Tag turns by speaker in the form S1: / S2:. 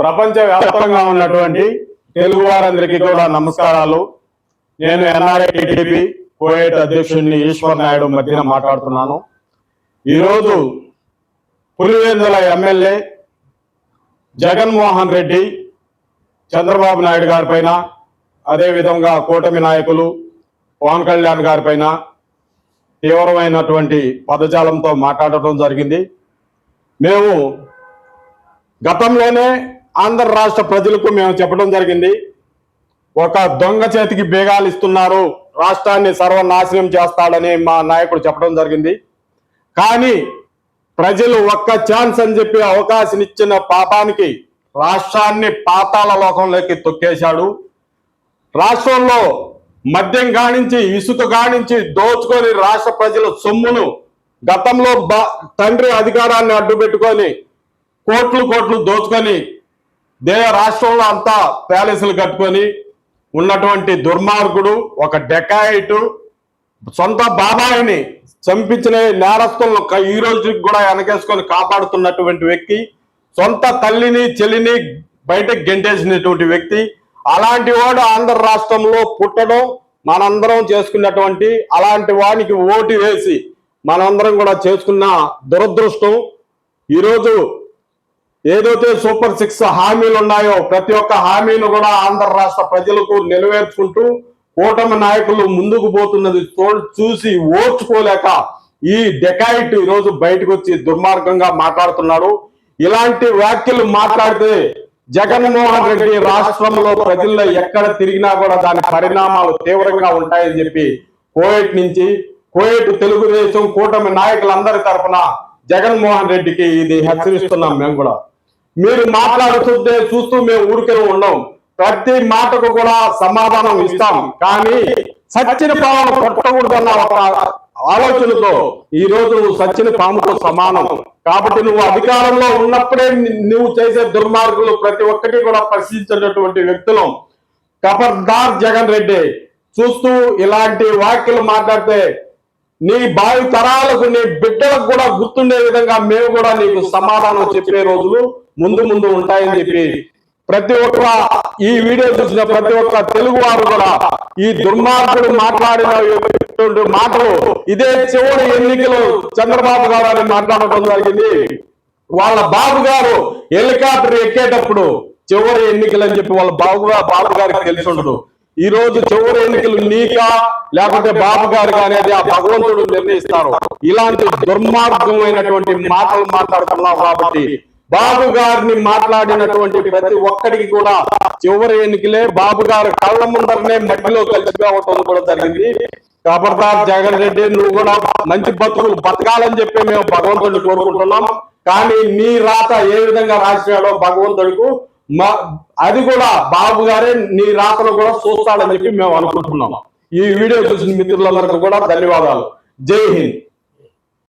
S1: ప్రపంచ వ్యాప్తంగా ఉన్నటువంటి తెలుగు వారందరికీ కూడా నమస్కారాలు. నేను ఎన్ఆర్ఐ టీడీపీ కోయేట్ అధ్యక్షుడిని ఈశ్వర్ నాయుడు మధ్యన మాట్లాడుతున్నాను. ఈరోజు పులివెందుల ఎమ్మెల్యే జగన్మోహన్ రెడ్డి చంద్రబాబు నాయుడు గారి పైన అదేవిధంగా కూటమి నాయకులు పవన్ కళ్యాణ్ గారి పైన తీవ్రమైనటువంటి పదజాలంతో మాట్లాడటం జరిగింది. మేము గతంలోనే ఆంధ్ర రాష్ట్ర ప్రజలకు మేము చెప్పడం జరిగింది. ఒక దొంగ చేతికి బేగాలు ఇస్తున్నారు. రాష్ట్రాన్ని సర్వనాశనం చేస్తాడని మా నాయకుడు చెప్పడం జరిగింది. కానీ ప్రజలు ఒక్క ఛాన్స్ అని చెప్పి అవకాశం ఇచ్చిన పాపానికి రాష్ట్రాన్ని పాతాల లోకంలోకి తొక్కేశాడు. రాష్ట్రంలో మద్యం కానించి ఇసుక కానించి దోచుకొని రాష్ట్ర ప్రజల సొమ్మును గతంలో బ- తండ్రి అధికారాన్ని అడ్డుపెట్టుకొని కోట్లు కోట్లు దోచుకొని దే రాష్ట్రంలో అంతా ప్యాలెస్లు కట్టుకొని ఉన్నటువంటి దుర్మార్గుడు ఒక డెకాయిటు సొంత బాబాయిని చంపించిన నేరస్తులను ఈ రోజుకి కూడా వెనకేసుకొని కాపాడుతున్నటువంటి వ్యక్తి సొంత తల్లిని చెల్లిని బయటకు గెంటేసినటువంటి వ్యక్తి. అలాంటి వాడు ఆంధ్ర రాష్ట్రంలో పుట్టడం మనందరం చేసుకున్నటువంటి అలాంటి వానికి ఓటు వేసి మనందరం కూడా చేసుకున్న దురదృష్టం. ఈరోజు ఏదైతే సూపర్ సిక్స్ హామీలు ఉన్నాయో ప్రతి ఒక్క హామీని కూడా ఆంధ్ర రాష్ట్ర ప్రజలకు నెరవేర్చుకుంటూ కూటమి నాయకులు ముందుకు పోతున్నది చూసి ఓర్చుకోలేక ఈ డెకాయిట్ ఈ రోజు బయటకు వచ్చి దుర్మార్గంగా మాట్లాడుతున్నాడు. ఇలాంటి వ్యాఖ్యలు మాట్లాడితే జగన్మోహన్ రెడ్డి రాష్ట్రంలో ప్రజల్లో ఎక్కడ తిరిగినా కూడా దాని పరిణామాలు తీవ్రంగా ఉంటాయని చెప్పి కోయట్ నుంచి కోయట్ తెలుగుదేశం కూటమి నాయకులందరి తరఫున జగన్మోహన్ రెడ్డికి ఇది హెచ్చరిస్తున్నాం మేము కూడా. మీరు మాట్లాడుతుంటే చూస్తూ మేము ఊరికే ఉన్నాం. ప్రతి మాటకు కూడా సమాధానం ఇస్తాం. కానీ సచ్చిన పాము కొట్టకూడదన్న ఒక ఆలోచనతో ఈ రోజు నువ్వు సచ్చిన పాముతో సమానం. కాబట్టి నువ్వు అధికారంలో ఉన్నప్పుడే నువ్వు చేసే దుర్మార్గులు ప్రతి ఒక్కటి కూడా ప్రశ్నించేటటువంటి వ్యక్తులు. ఖబర్దార్ జగన్ రెడ్డి చూస్తూ ఇలాంటి వ్యాఖ్యలు మాట్లాడితే నీ భావి తరాలకు నీ బిడ్డలకు కూడా గుర్తుండే విధంగా మేము కూడా నీకు సమాధానం చెప్పే రోజులు ముందు ముందు ఉంటాయని చెప్పి ప్రతి ఒక్క ఈ వీడియో చూసిన ప్రతి ఒక్క తెలుగు వారు కూడా ఈ దుర్మార్గుడు మాట్లాడిన మాటలు ఇదే చివరి ఎన్నికలు చంద్రబాబు గారు అని మాట్లాడటం జరిగింది. వాళ్ళ బాబు గారు హెలికాప్టర్ ఎక్కేటప్పుడు చివరి ఎన్నికలు అని చెప్పి వాళ్ళ బాబు బాబు గారికి తెలిసి ఉండదు. ఈ రోజు చివరి ఎన్నికలు నీకా లేకపోతే బాబు గారు అనేది ఆ భగవంతుడు నిర్ణయిస్తారు. ఇలాంటి దుర్మార్గమైనటువంటి మాటలు మాట్లాడుతున్నావు కాబట్టి బాబు గారిని మాట్లాడినటువంటి ప్రతి ఒక్కడికి కూడా చివరి ఎన్నికలే బాబు గారు కళ్ళ ముందరనే మట్టిలో కలిసిపోవటం కూడా జరిగింది. ఖబర్దార్ జగన్ రెడ్డి నువ్వు కూడా మంచి బతుకులు బతకాలని చెప్పి మేము భగవంతుడిని కోరుకుంటున్నాం. కానీ నీ రాత ఏ విధంగా రాసినాడో భగవంతుడికి మా అది కూడా బాబు గారే నీ రాతను కూడా చూస్తాడని చెప్పి మేము అనుకుంటున్నాం. ఈ వీడియో చూసిన మిత్రులందరికీ కూడా ధన్యవాదాలు. జై హింద్.